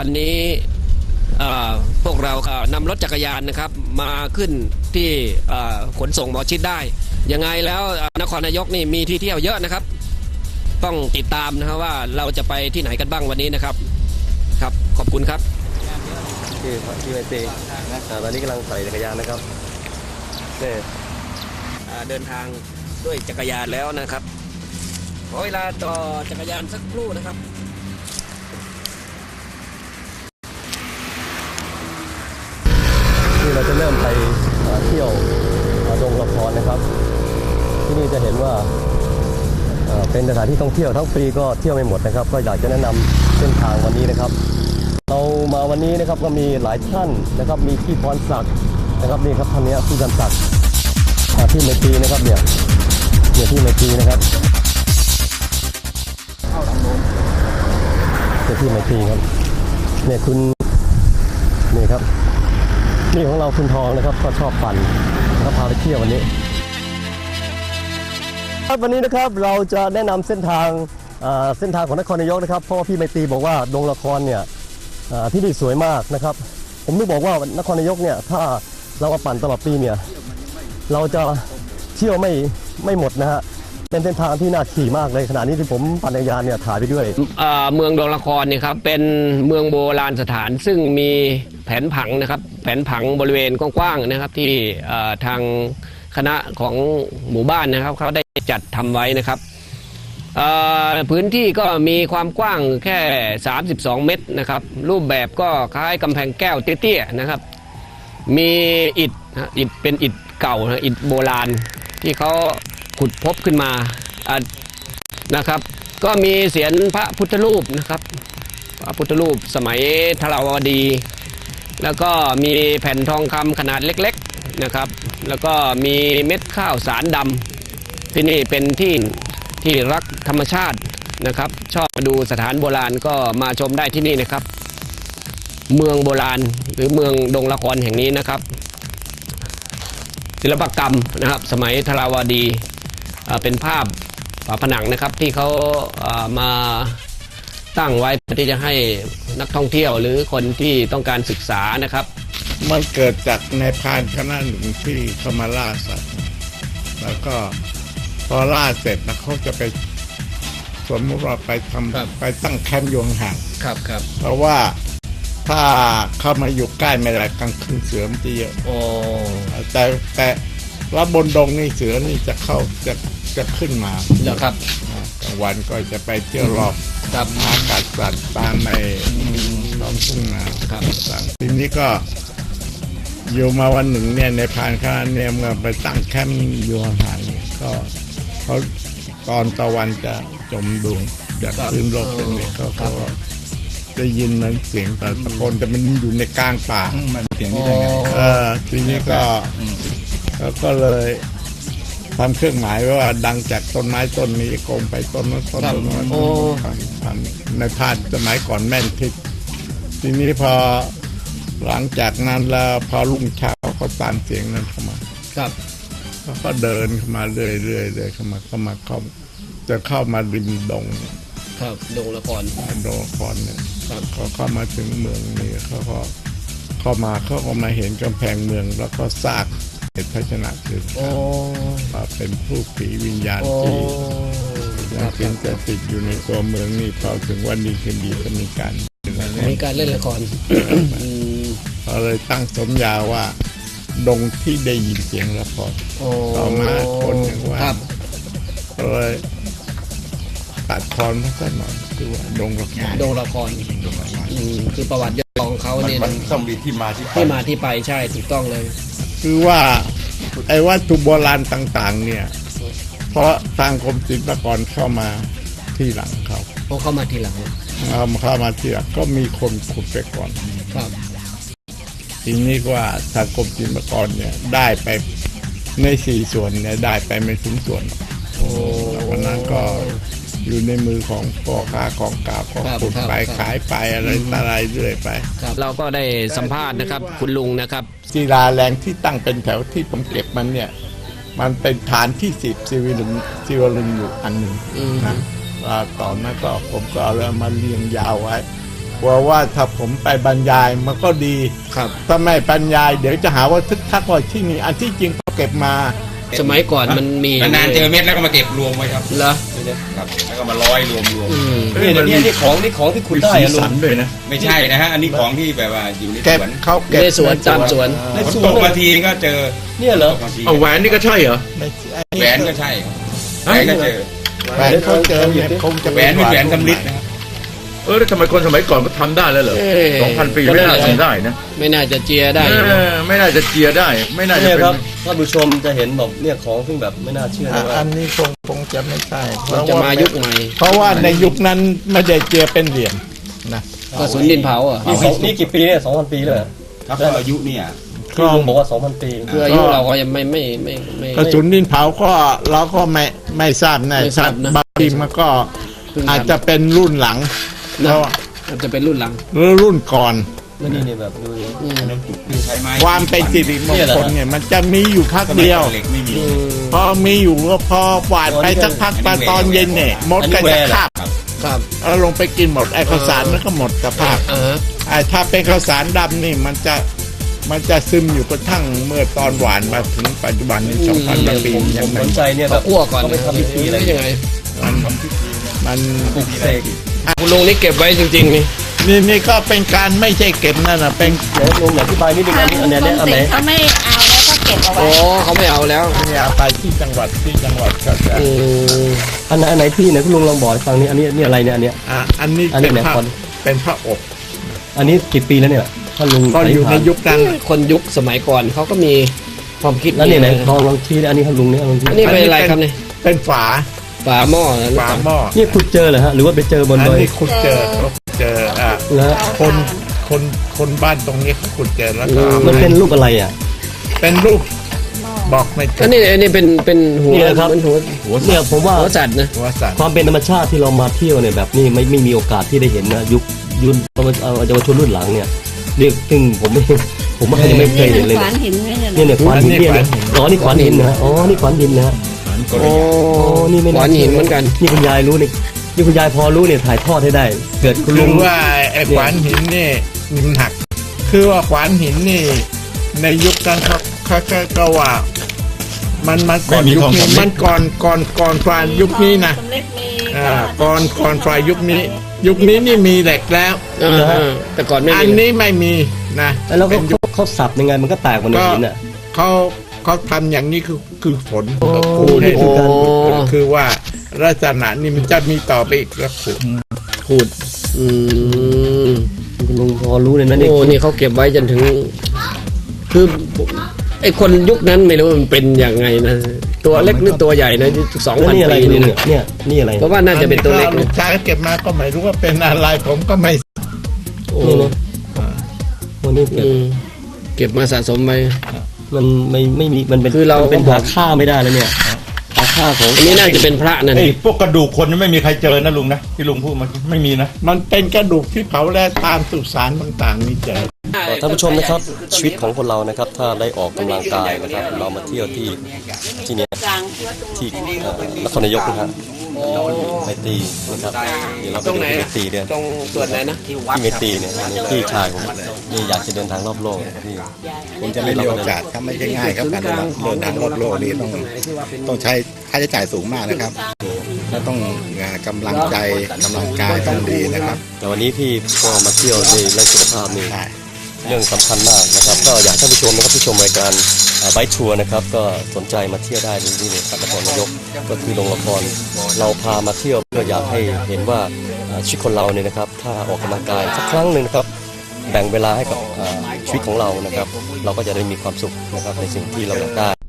วันนี้เอ่อพวกเราก็นำรถจักรยานนะครับ มาขึ้นที่เอ่อขนส่งหมอชิดได้ ยังไงแล้วเอ่อนครนายกนี่มีที่เที่ยวเยอะนะครับ ต้องติดตามนะครับว่าเราจะไปที่ไหนกันบ้างวันนี้นะครับ ครับขอบคุณครับที่ที่ไอซีอ่าตอนนี้กำลังใส่จักรยานนะครับนี่อ่าเดินทางด้วยจักรยานแล้วนะครับขอเวลาต่อจักรยานสักครู่นะครับ ที่เราจะเริ่มไปเที่ยวดงละครนะครับ ที่นี่จะเห็นว่าเป็นสถานที่ท่องเที่ยวทั้งปีก็เที่ยวไม่หมดนะครับ ก็อยากจะแนะนำเส้นทางวันนี้นะครับ เรามาวันนี้นะครับก็มีหลายท่านนะครับ มีพี่พรศักดิ์นะครับนี่ครับท่านเนี้พี่พรศักดิ์พี่เมตีนะครับเนี่ยเนี่ยพี่เมตีนะครับเนี่ยพี่เมตีครับเนี่ยคุณนี่ครับ นี่ของเราคุณทองนะครับก็ชอบปั่นก็พาไปเที่ยววันนี้ครับวันนี้นะครับเราจะแนะนำเส้นทางเส้นทางของนครนายกนะครับเพราะว่าพี่ไมตรีบอกว่าดงละครเนี่ยที่นี่สวยมากนะครับ ผมนึกบอกว่านครนายกเนี่ยถ้าเรามาปั่นตลอดปีเนี่ยเราจะเที่ยวไม่ไม่หมดนะฮะ เป็นเส้นทางที่น่าขี่มากเลยขณะนี้ที่ผมปั่นจักรยานเนี่ยถ่ายไปด้วยเมืองดงละครเนี่ยครับเป็นเมืองโบราณสถานซึ่งมีแผนผังนะครับแผนผังบริเวณกว้างๆนะครับที่ทางคณะของหมู่บ้านนะครับเขาได้จัดทำไว้นะครับพื้นที่ก็มีความกว้างแค่ 32 เมตรนะครับรูปแบบก็คล้ายกำแพงแก้วเตี้ยๆนะครับมีอิฐนะอิฐเป็นอิฐเก่านะอิฐโบราณที่เขา ขุดพบขึ้นมานะครับ ก็มีเสียนพระพุทธรูปนะครับพระพุทธรูปสมัยทราวดี แล้วก็มีแผ่นทองคำขนาดเล็กๆนะครับ แล้วก็มีเม็ดข้าวสารดำที่นี่เป็นที่ที่รักธรรมชาตินะครับ ชอบมาดูสถานโบราณก็มาชมได้ที่นี่นะครับ เมืองโบราณหรือเมืองดงละครแห่งนี้นะครับ ศิลปกรรมนะครับ สมัยทราวดี เป็นภาพฝาผนังนะครับที่เขาเอ่อมาตั้งไว้เพื่อที่จะให้นักท่องเที่ยวหรือคนที่ต้องการศึกษานะครับ มันเกิดจากในายพรานคณะหนึ่งที่เขามาล่าสัตว์แล้วก็พอล่าเสร็จแล้วเขาจะไปสมมติว่าไปทครับำไปตั้งแคมป์อยห่างครับครับเพราะว่าถ้าเข้ามาอยู่ใกล้ไม่ได้กลางคืนเสือมันจะเยอะโอ้แต่แต่ว่าบนดงนี่เสือนี่จะเข้าจะ จะขึ้นมาเดี๋ยวครับกลางวันก็จะไปเที่ยวรอบครับอากาศสัตว์ตามในท้องทุ่งนาครับต่างทีนี้ก็อยู่มาวันหนึ่งเนี่ยในพรานคณะเนี่ยมาไปตั้งแคมป์อยู่ห่างๆเนี่ยก็เขาตอนตะวันจะจมดวงจากพื้นโลกเป็นเนี่ยเขาก็ได้ยินมันเสียงแต่ตะโกนแต่มันอยู่ในกลางป่ามันเสียงนี้ได้ไงเออทีนี้ก็เขาก็เลย ทำเครื่องหมายไว้ว่าดังจากต้นไม้ต้นนี้โกงไปต้นนั้นต้นนั้นโอ้ทำในพาดสมัยก่อนแม่นทิศทีนี้พอหลังจากนั้นแล้วพอรุ่งเช้าเขาตามเสียงนั้นเข้ามา ครับ เขาก็เดินเข้ามาเรื่อยๆเรื่อยๆเข้ามาเข้ามาเข้าจะเข้ามาริมดงครับดงละคร ดงคอนเนี่ยครับเขาเข้ามาถึงเมืองนี้เขาก็เข้ามาเขาก็มาเห็นกำแพงเมืองแล้วก็ซาก เห็นพระชนะคือโอ้ว่าเป็นผู้ผีวิญญาณโอ้ที่คยัรังบเป็นจะติดอยู่ในตัวเมืองนี่พอถึงวันดีคืนดีก็มีการมีการเล่นละครอืมเขาเลยตั้งสมญาว่า ดงที่ได้ยินเสียงละครโอ้ต่อมาคนหนึ่งว่าครับก็เลยตัดคอนมาสักหน่อยคือว่าดงละครดงละครอืมคือประวัติย่อของเขามันเนี่ยมันต้องมีที่มาที่ไป ที่มาที่ไปใช่ถูกต้องเลย คือว่าไอ้วัตถุโบราณต่าง ๆ เนี่ย เพราะทางกรมศิลปากรเข้ามาที่หลังเขาเพราะเข้ามาทีหลังเอามาเข้ามาที่หลังก็มีคนขุดไปก่อนครับทีนี้ก็ว่าทางกรมศิลปากรเนี่ยได้ไปในสี่ส่วนเนี่ยได้ไปไม่ถึงส่วนโอ้แล้ววันนั้นก็ อยู่ในมือของพ่อค้าของกาก็ครับขุดไปครับขายไปอะไรต่ออะไรเรื่อยไปครับเราก็ได้สัมภาษณ์นะครับ คุณลุงนะครับศิลาแรงที่ตั้งเป็นแถวที่ผมเก็บมันเนี่ย มันเป็นฐานที่สิบซีวิลึงซีวลึงอยู่อันหนึ่งอืมนะว่าตอนนั้นก็ผมก็เอาแล้วมาเรียงยาวไว้กลัวว่าถ้าผมไปบรรยายมันก็ดีครับถ้าไม่บรรยาย เดี๋ยวจะหาว่าทึกทักว่าที่นี่อันที่จริงก็เก็บมา สมัยก่อนมันมีนานๆเจอเม็ดแล้วก็มาเก็บรวมไว้ครับเหรอครับแล้วก็มาร้อยรวมรวมอืมนี่นี่นี่ของนี่ของที่คุณได้อะลุงด้วยนะไม่ใช่นะฮะอันนี้ของที่แบบว่าอยู่ในสเก็บวนเขาเก็บในสวนตามสวนในฝนสวตนกมาทีก็เจอเนี่ยเหรอตกมาทีเอาแหวนนี่ก็ใช่เหรอไม่ใช่แหวนก็ใช่ครับแหวนก็เจอแหวนเขาเจอเนี่ยคงจะแหวนเป็นแหวนสำลิดนะครับ เออแล้วทำไมคนสมัยก่อนก็ทำได้แล้วเหรอเอ้ยสองพันปีไม่น่าทำได้นะไม่น่าจะเจียได้ เออไม่น่าจะเจียได้ ไม่น่าจะเนี่ยเป็นครับท่านผู้ชมจะเห็นแบบเนี่ยของซึ่งแบบไม่น่าเชื่ออะนะว่าอันนี้คงคงจะไม่ใช่มันจะมายุคใหม่เพราะว่าในยุคนั้นไม่ได้เจียเป็นเหรียญนะกระสุนดินเผาอะนี่สองนี่กี่ปีเนี่ยสองพันปีเลยเหรอถ้าเป็นอายุเนี่ยที่ลุงบอกว่าสองพันปี คืออายุเราก็ยังไม่ไม่ไม่ไม่ กระสุนดินเผาก็เราก็ไม่ไม่ทราบแน่ไม่ทชัราดบนะ บางทีมันก็เพิ่งอาจทำจะเป็นรุ่นหลังนะ แล้วมันจะเป็นรุ่นหลังหรือรุ่นก่อนแล้วนี่เนี่ยแบบดูดิอืมใช้ไม้ความเป็นสิริมงคลเนี่ยมันจะมีอยู่พักสมัยเดียวก่อนเหล็กไม่มีอืมพอมีอยู่ก็พอหวานไปสักพักไปตอนเย็นเนี่ยมดก็จะคาบครับเอาลงไปกินหมดไอ้ข้าวสารมันก็หมดสภาพอ่าฮะไอ้ถ้าเป็นข้าวสารดำนี่มันจะมันจะซึมอยู่กระทั่งเมื่อตอนหวานมาถึงปัจจุบันนี้สองพันกว่าปีผมยัผงมไม่สนใจเนี่ยแบเขาบคั่วก่อนเขาไปทำพิธีอะไรหยังไงมันมันปลุกเสก คุณลุงนี่เก็บไว้จริง ๆ นี่นี่นี่ก็เป็นการไม่ใช่เก็บนั่นนะเป็นเดี๋ยวลุงอธิบายนิดนึงอันนี้อันเนี้ยเนี่ยอันไหนเขาไม่เอาแล้วก็เก็บเอาไว้ โอ้เขาไม่เอาแล้วเนี่ยเอาไปที่จังหวัดที่จังหวัดก็จะอืมอันไหนอันไหนที่ไหนคุณลุงลองบอกให้ฟังนี่อันนี้นี่อะไรเนี่ยอันเนี้ย อะอันนี้อันนี้เป็นไหนพระคน เป็นพระอบอันนี้กี่ปีแล้วเนี่ยท่านลุงก็อยู่ในยุคนั้นคนยุคสมัยก่อนเขาก็มีความคิดแล้วเนี่ยไหนลองลองชี้ดิอันนี้ท่านลุงเนี่ยลองชี้อันนี้เป็นอะไรครับเนี่ยเป็นฝา ฝาหม้อนะฝาหม้อนี่ขุดเจอเหรอฮะหรือว่าไปเจอบนอันดอยนี้ขุดเจอเขาขุดเจออะแล้วคนคนคนบ้านตรงนี้เขาขุดเจอแล้วก็เอามันมาเป็นรูปอะไรอะ เป็นรูปบอกไม่ถูอักนนี้อันนี้เป็นเป็นหัวนี่นะครับเหมือนหัวเนี่ยผมว่าหัวสัตว์นะ หัวสัตว์ความเป็นธรรมชาติที่เรามาเที่ยวเนี่ยแบบนี้ไม่ไม่มีโอกาสที่ได้เห็นนะยุคยุนเอาเยาวชนรุ่นหลังเนี่ยเรียกซึ่งผมไม่ผมว่ายังไม่เคยเห็นเลยขวาเนี่ยนหินไม่ใช่เหรอเนี่ยเนี่ยขวานหินเนี่ยนะอ๋อนี่ขวานหินนะฮะอ๋อนี่ขวานหินนะ ฮะโอ้อ๋อนี่ไม่หวานหินเหมือนกัน นี่คุณยายรู้นี่นี่คุณยายพอรู้เนี่ยถ่ายทอดให้ได้ เกิดคุณคืลุองว่าไอ้ขวานหินนี่มันหนัก คือว่าขวานหินนี่ ในยุคนั้นเขาเขาเขาก็ว่า มันมันก่อนยุคนี้มันก่อนก่อนก่อนฝ่ายยุคนี้นะสำเร็จมีอ่าก่อนก่อนฝ่ายยุคนี้ ยุคนี้นี่มีเหล็กแล้วอ่าฮะแต่ก่อนไม่อันมี นี้ไม่มีนะแล้วก็เป็นยุคเขาเขาสับยังไงมันก็แตกมันในก็หินอะ เขา เขาทำอย่างนี้คือคือฝนโอ้ขูดให้นี่คือการดูคือว่าลักษณะนี่มันจะมีต่อไปอีกแล้วขูดขูดอืมคุณลุงพอรู้เลยนะนี่โอ้นี่เขาเก็บไว้จนถึง คือไอ้คนยุคนั้นไม่รู้มันเป็นยังไงนะ ตัวเล็กหรือตัวใหญ่นะสองแล้วพันนี่อะไรปีคุณลุนี่งนะเนี่ยเนี่ยนี่อะไรเพราะว่าน่าจะเป็นตัวเล็กอัลูนะกชายเก็บมาก็ไม่รู้ว่าเป็นอะไรผมก็ไม่โอ้นี่นะวันนี้เกิดอืมเก็บมาสะสมไว้ มันไม่ไม่มีมันเป็นคือเรานเป็นหาค่าไม่ได้แล้วเนี่ยหาค่าของอันนี้น่าจะเป็นพระนั่นไอ้พวกกระดูกคนยังไม่มีใครเจอนะลุงนะ ที่ลุงพูดมันไม่มีนะ มันเป็นกระดูกที่เผาแล้วตามสุสานต่างๆนี่เจอ ท่านผู้ชมนะครับชีวิตของคนเรานะครับ ถ้าได้ออกกำลังกายนะครับ เรามาเที่ยวที่ที่เนี่ยกลางที่ว่าตรงที่เอ่อนครนายกนะครับ ไปตีนะครับเดี๋ยวเราไปตรงดูไหนที่เมอะตีเนี่ยตรงส่วนไหนนะที่วัดที่เมตีเนี่ยที่ชายผมนี่อยากจะเดินทางรอบโลกที่ คงจะไม่มีโอกาสครับไม่ใช่ง่ายครับการเดินเดินทางรอบโลกนี้ต้องต้องใช้ค่าใช้จ่ายสูงมากนะครับและต้องกำลังใจกำลังกายต้องดีนะครับ แต่วันนี้พี่ก็มาเที่ยวในเรื่องสุขภาพนี่ เรื่องสำคัญมากนะครับ ก็อยากให้ท่านผู้ชมนะครับที่ชมรายการไบทัวร์นะครับ ก็สนใจมาเที่ยวได้ที่นี่นะครับนครนายกก็คือโรงละครเราพามาเที่ยวเพื่ออยากให้เห็นว่าชีวิตคนเราเนี่ยนะครับ ถ้าออกกำลังกายสักครั้งหนึ่งนะครับแบ่งเวลาให้กับชีวิตของเรานะครับ เราก็จะได้มีความสุขนะครับในสิ่งที่เราอยากได้